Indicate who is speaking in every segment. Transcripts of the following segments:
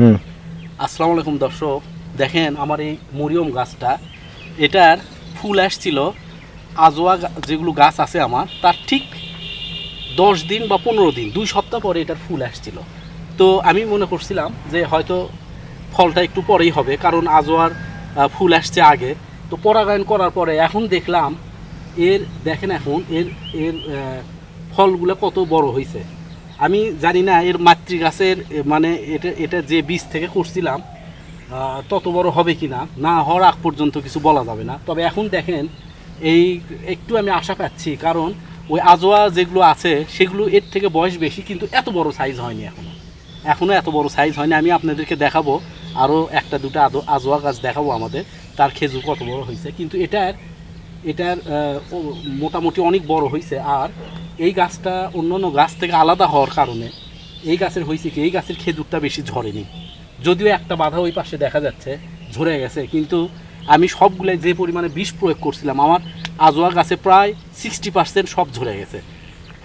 Speaker 1: আসসালামু আলাইকুম দর্শক, দেখেন আমার এই মরিয়ম গাছটা, এটার ফুল আসছিল আজোয়া যেগুলো গাছ আছে আমার, তার ঠিক দশ দিন বা পনেরো দিন, দুই সপ্তাহ পরে এটার ফুল আসছিল। তো আমি মনে করছিলাম যে হয়তো ফলটা একটু পরেই হবে, কারণ আজোয়ার ফুল আসছে আগে। তো পরাগায়ন করার পরে এখন দেখলাম এর, দেখেন এখন এর এর ফলগুলো কত বড় হয়েছে আমি জানি না, এর মাতৃগাছের মানে এটা এটা যে বীজ থেকে করছিলাম তত বড় হবে কি না না হওয়ার আগ পর্যন্ত কিছু বলা যাবে না। তবে এখন দেখেন, এই একটু আমি আশা পাচ্ছি, কারণ ওই আজোয়া যেগুলো আছে, সেগুলো এর থেকে বয়স বেশি, কিন্তু এত বড় সাইজ হয়নি এখনও। এখনও এত বড় সাইজ হয়নি, আমি আপনাদেরকে দেখাবো আরও একটা দুটো আদো, আজোয়া গাছ দেখাবো আমাদের, তার খেজুর কত বড় হয়েছে। কিন্তু এটার এটার মোটামুটি অনেক বড় হয়েছে, আর এই গাছটা অন্যান্য গাছ থেকে আলাদা হওয়ার কারণে এই গাছের হয়েছে কি, এই গাছের খেজুরটা বেশি ঝরেনি। যদিও একটা বাধা ওই পাশে দেখা যাচ্ছে, ঝরে গেছে, কিন্তু আমি সবগুলাই যে পরিমাণে বিষ প্রয়োগ করছিলাম, আমার আজোয়া গাছে প্রায় সিক্সটি পার্সেন্ট সব ঝরে গেছে।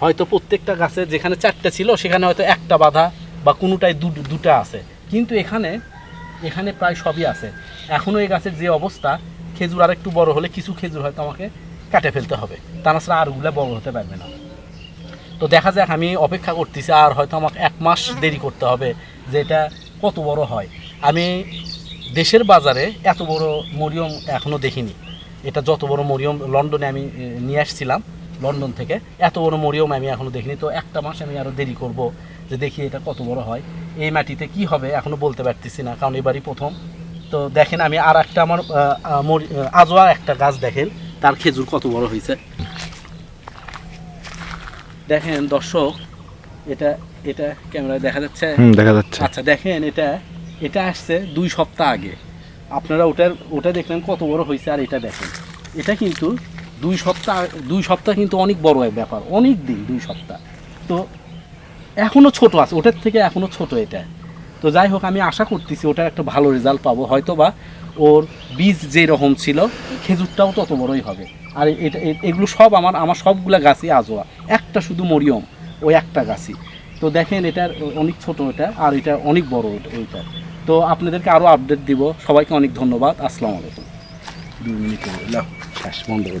Speaker 1: হয়তো প্রত্যেকটা গাছে যেখানে চারটা ছিল, সেখানে হয়তো একটা বাধা বা কোনোটাই দু- দুটা আছে। কিন্তু এখানে এখানে প্রায় সবই আছে। এখনও এই গাছের যে অবস্থা, খেজুর আর একটু বড় হলে কিছু খেজুর হয়তো আমাকে কাটে ফেলতে হবে। তা না ছাড়া আরগুলা বড় হতে পারবে না। তো দেখা যাক, আমি অপেক্ষা করতেছি আর হয়তো আমাকে এক মাস দেরি করতে হবে যে এটা কত বড় হয়। আমি দেশের বাজারে এত বড় মরিয়ম এখনও দেখিনি। এটা যত বড় মরিয়ম, লন্ডনে আমি নিয়ে আসছিলাম, লন্ডন থেকে। এত বড় মরিয়ম আমি এখনও দেখিনি। তো একটা মাস আমি আরও দেরি করব যে দেখি এটা কত বড় হয়। এই মাটিতে কি হবে এখনও বলতে পারতেছি না, কারণ এবারই প্রথম। তো দেখেন, আমি আর একটা আমার আজোয়া একটা গাছ দেখেন, তার খেজুর কত বড় হয়েছে। দেখেন দর্শক এটা এটা ক্যামেরায় দেখা যাচ্ছে?
Speaker 2: দেখা যাচ্ছে।
Speaker 1: আচ্ছা দেখেন এটা এটা আসছে দুই সপ্তাহ আগে। আপনারা ওটার ওটা দেখলেন কত বড় হয়েছে আর এটা দেখেন। এটা কিন্তু দুই সপ্তাহ দুই সপ্তাহ কিন্তু অনেক বড় এক ব্যাপার অনেক দিন দুই সপ্তাহ। তো এখনও ছোট আছে ওটার থেকে এখনও ছোট এটা। তো যাই হোক আমি আশা করতেছি ওটার একটা ভালো রেজাল্ট পাবো হয়তো বা ওর বীজ যেরকম ছিল, খেজুরটাও তত বড়ই হবে। আর এটা এগুলো সব আমার আমার সবগুলা গাছই আজোয়া। একটা শুধু মরিয়ম, ওই একটা গাছই। তো দেখেন এটার অনেক ছোট এটা, আর এটা অনেক বড় ওইটা তো আপনাদেরকে আরও আপডেট দিব। সবাইকে অনেক ধন্যবাদ। আসসালামু আলাইকুম। দুই মিনিট শেষ বন্ধ করে